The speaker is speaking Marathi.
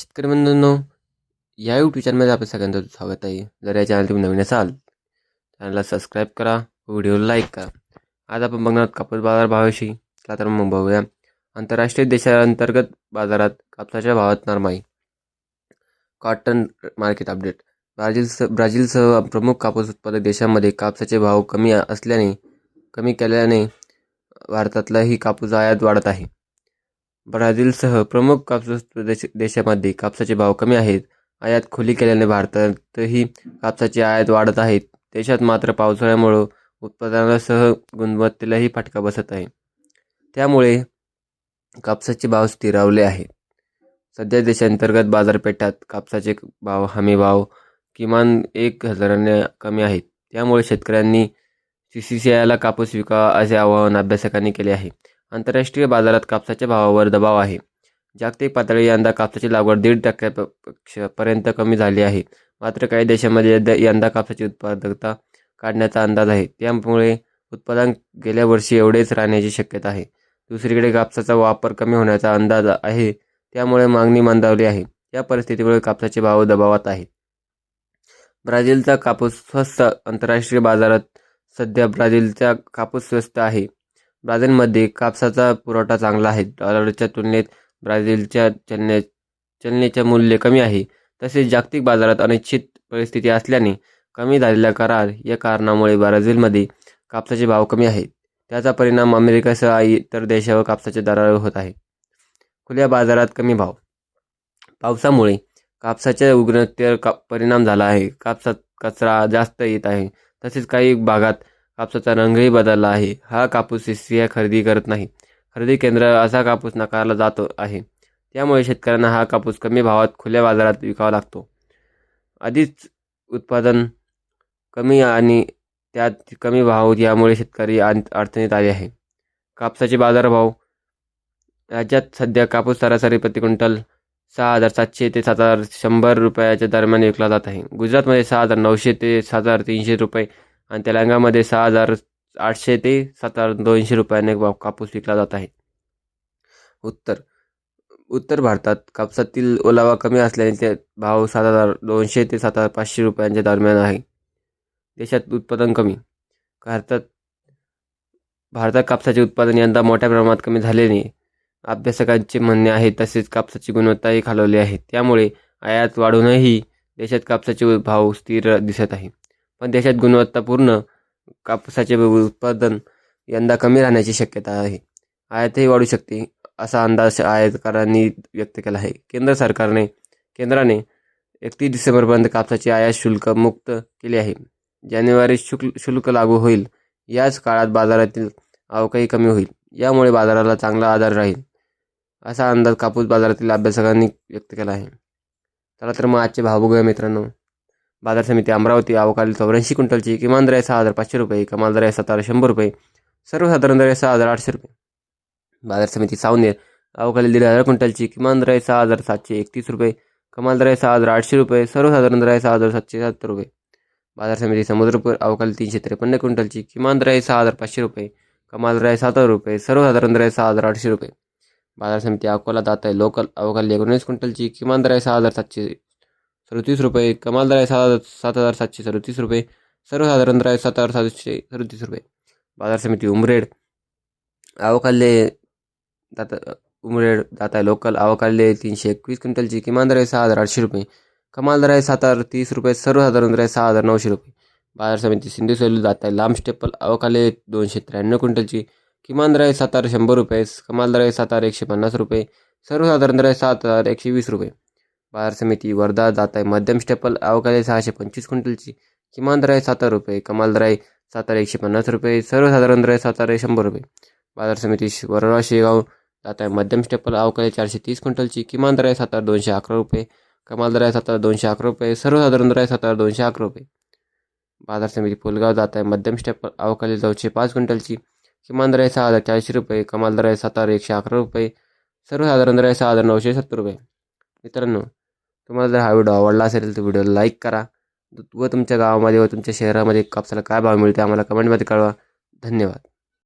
शेतकरी बंधूंनो या यूट्यूब चॅनलमध्ये आपलं सगळ्यांचं स्वागत आहे. जर या चॅनल तुम्ही नवीन असाल चॅनलला सबस्क्राईब करा व्हिडिओला लाईक करा. आज आपण बघणार आहोत कापूस बाजार भावाविषयी. चला तर मग बघूया. आंतरराष्ट्रीय देशांतर्गत बाजारात कापसाच्या भावात नरमाई. कॉटन मार्केट अपडेट ब्राझील ब्राझीलसह प्रमुख कापूस उत्पादक देशांमध्ये कापसाचे भाव कमी असल्याने कमी केल्याने भारतातलाही कापूस आयात वाढत आहे. ब्राझीलसह प्रमुख कापूस देश देशामध्ये कापसाचे भाव कमी आहेत. आयात खुली केल्याने भारतातही कापसाची आयात वाढत आहेत देशात मात्र पावसाळ्यामुळं उत्पादनासह गुणवत्तेलाही फटका बसत आहे. त्यामुळे कापसाचे भाव स्थिरावले आहेत. सध्या देशांतर्गत बाजारपेठात कापसाचे भाव हमी भाव किमान एक हजाराने कमी आहेत. त्यामुळे शेतकऱ्यांनी सी सी सी आयला कापूस विकावा असे आवाहन अभ्यासकांनी केले आहे. आंतरराष्ट्रीय बाजारात कापसाच्या भावावर दबाव आहे जागतिक पातळी यंदा कापसाची लागवड दीड टक्क्यापर्यंत कमी झाली आहे. मात्र काही देशांमध्ये यंदा कापसाची उत्पादकता काढण्याचा अंदाज आहे. त्यामुळे उत्पादन गेल्या वर्षी एवढेच राहण्याची शक्यता आहे. दुसरीकडे कापसाचा वापर कमी होण्याचा अंदाज आहे त्यामुळे मागणी मंदावली आहे. या परिस्थितीमुळे कापसाचे भाव दबावात आहेत. ब्राझीलचा कापूस स्वस्त आंतरराष्ट्रीय बाजारात सध्या ब्राझीलचा कापूस स्वस्त आहे. ब्राझीलमध्ये कापसाचा पुरवठा चांगला आहे. डॉलरच्या तुलनेत ब्राझीलच्या चलने चलनेचे मूल्य कमी आहे. तसेच जागतिक बाजारात अनिश्चित परिस्थिती असल्याने कमी झालेला करार या कारणामुळे ब्राझीलमध्ये कापसाचे भाव कमी आहेत. त्याचा परिणाम अमेरिकेसह इतर देशावर कापसाच्या दरावर होत आहे. खुल्या बाजारात कमी भाव. पावसामुळे कापसाच्या उग्रतेवर का परिणाम झाला आहे. कापसात कचरा जास्त येत आहे. तसेच काही भागात कापसाचा रंगही बदलला आहे. हा कापूस स्त्रिया खरेदी करत नाही. खरेदी केंद्र असा कापूस नाकारला जातो आहे. त्यामुळे शेतकऱ्यांना हा कापूस कमी भावात खुल्या बाजारात विकावा लागतो. आधीच उत्पादन कमी आणि त्यात कमी भाव यामुळे शेतकरी अडचणीत आले आहे. कापसाचे बाजारभाव राज्यात सध्या कापूस सरासरी प्रति क्विंटल सहा हजार सातशे ते सात हजार शंभर रुपयाच्या दरम्यान विकला जात आहे. गुजरातमध्ये सहा हजार नऊशे ते सात हजार तीनशे रुपये आणि तेलंगामध्ये सहा हजार आठशे ते सात हजार दोनशे रुपयाने कापूस विकला जात आहे. उत्तर. उत्तर भारतात कापसातील ओलावा कमी असल्याने ते भाव सात हजार दोनशे ते सात हजार पाचशे रुपयांच्या दरम्यान आहे. देशात उत्पादन कमी. भारतात भारतात कापसाचे उत्पादन यंदा मोठ्या प्रमाणात कमी झाल्याने अभ्यासकांचे म्हणणे आहे तसेच कापसाची गुणवत्ताही खालवली आहे. त्यामुळे आयात वाढूनही देशात कापसाचे भाव स्थिर दिसत आहे. पण देशात गुणवत्तापूर्ण कापसाचे उत्पादन यंदा कमी राहण्याची शक्यता आहे. आयातही वाढू शकते असा अंदाज आयातकारांनी व्यक्त केला आहे. केंद्र सरकारने केंद्राने एकतीस डिसेंबरपर्यंत कापसाचे आयात शुल्क मुक्त केले आहे. जानेवारी शुल्क शुल्क लागू होईल. याच काळात बाजारातील आवकही कमी होईल. यामुळे बाजाराला चांगला आधार राहील असा अंदाज कापूस बाजारातील अभ्यासकांनी व्यक्त केला आहे. चला तर मग आजचे भाव मित्रांनो. बाजार समिती अमरावती अवकाळी चौऱ्याऐंशी क्विंटलची किमान दर आहे सहा हजार पाचशे रुपये कमाल दर आहे सात हजार शंभर रुपये सर्वसाधारण दर आहे सहा हजार आठशे रुपये बाजार समिती सावनेर अवकाळी दीड हजार क्विंटलची किमान दर आहे सहा हजार सातशे एकतीस रुपये कमाल दर आहे सहा हजार आठशे रुपये सर्वसाधारण दर आहे सहा हजार सातशे सत्तर रुपये बाजार समिती समुद्रपूर अवकाळी तीनशे त्रेपन्न क्विंटलची किमान दर आहे सहा हजार पाचशे रुपये कमाल दर आहे सात हजार रुपये सर्वसाधारण दर आहे सहा हजार आठशे रुपये बाजार समिती अकोला दात आहे लोकल अवकाळी एकोणीस क्विंटलची किमान दर आहे सहा हजार सातशे सदतीस रुपये कमाल दर आहे सात हजार सात हजार सातशे सदतीस रुपये सर्वसाधारण दर आहे सात हजार सातशे सदतीस रुपये. बाजार समिती उमरेड. आवकाल्ले दाता उमरेड दाता आहे लोकल आवकाल्ले तीनशे एकवीस क्विंटलची. किमान दर आहे सहा हजार आठशे रुपये. कमाल दर आहे सात हजार तीस रुपये सर्वसाधारण दर आहे सहा हजार नऊशे रुपये. बाजार समिती सिंधू सेलू जात आहे लांब स्टेपल. अवकाले दोनशे त्र्याण्णव क्विंटलची. किमान दर आहे सात हजार शंभर रुपये कमाल दर आहे सात हजार एकशे पन्नास रुपये. सर्वसाधारण दर आहे सात हजार एकशे वीस रुपये. बाजार समिती वर्धा जात आहे मध्यम स्टेपल अवकाळी सहाशे पंचवीस क्विंटलची. किमान दर आहे सातारा रुपये कमाल दर आहे एकशे पन्नास रुपये सर्वसाधारण दर आहे सातारा शंभर रुपये. बाजार समिती वरळा शेगाव जात आहे मध्यम स्टेपल अवकाळी चारशे तीस क्विंटलची किमान दर आहे सात दोनशे अकरा रुपये कमाल दर आहे सातारा दोनशे अकरा रुपये सर्वसाधारण दर आहे सातारा दोनशे अकरा रुपये. बाजार समिती फुलगाव जात आहे मध्यम स्टेपल अवकाळी चौशे पाच क्विंटलची किमान दर आहे सहा हजार चारशे रुपये कमाल दर आहे सातारा एकशे अकरा रुपये सर्वसाधारण दर आहे सहा हजार नऊशे सत्तर रुपये. मित्रांनो तुम्हाला जर हा व्हिडिओ आवडला असेल तर व्हिडिओला लाईक करा. व तुमच्या गावामध्ये व तुमच्या शहरामध्ये कापसाला काय भाव मिळते आम्हाला कमेंटमध्ये कळवा. धन्यवाद.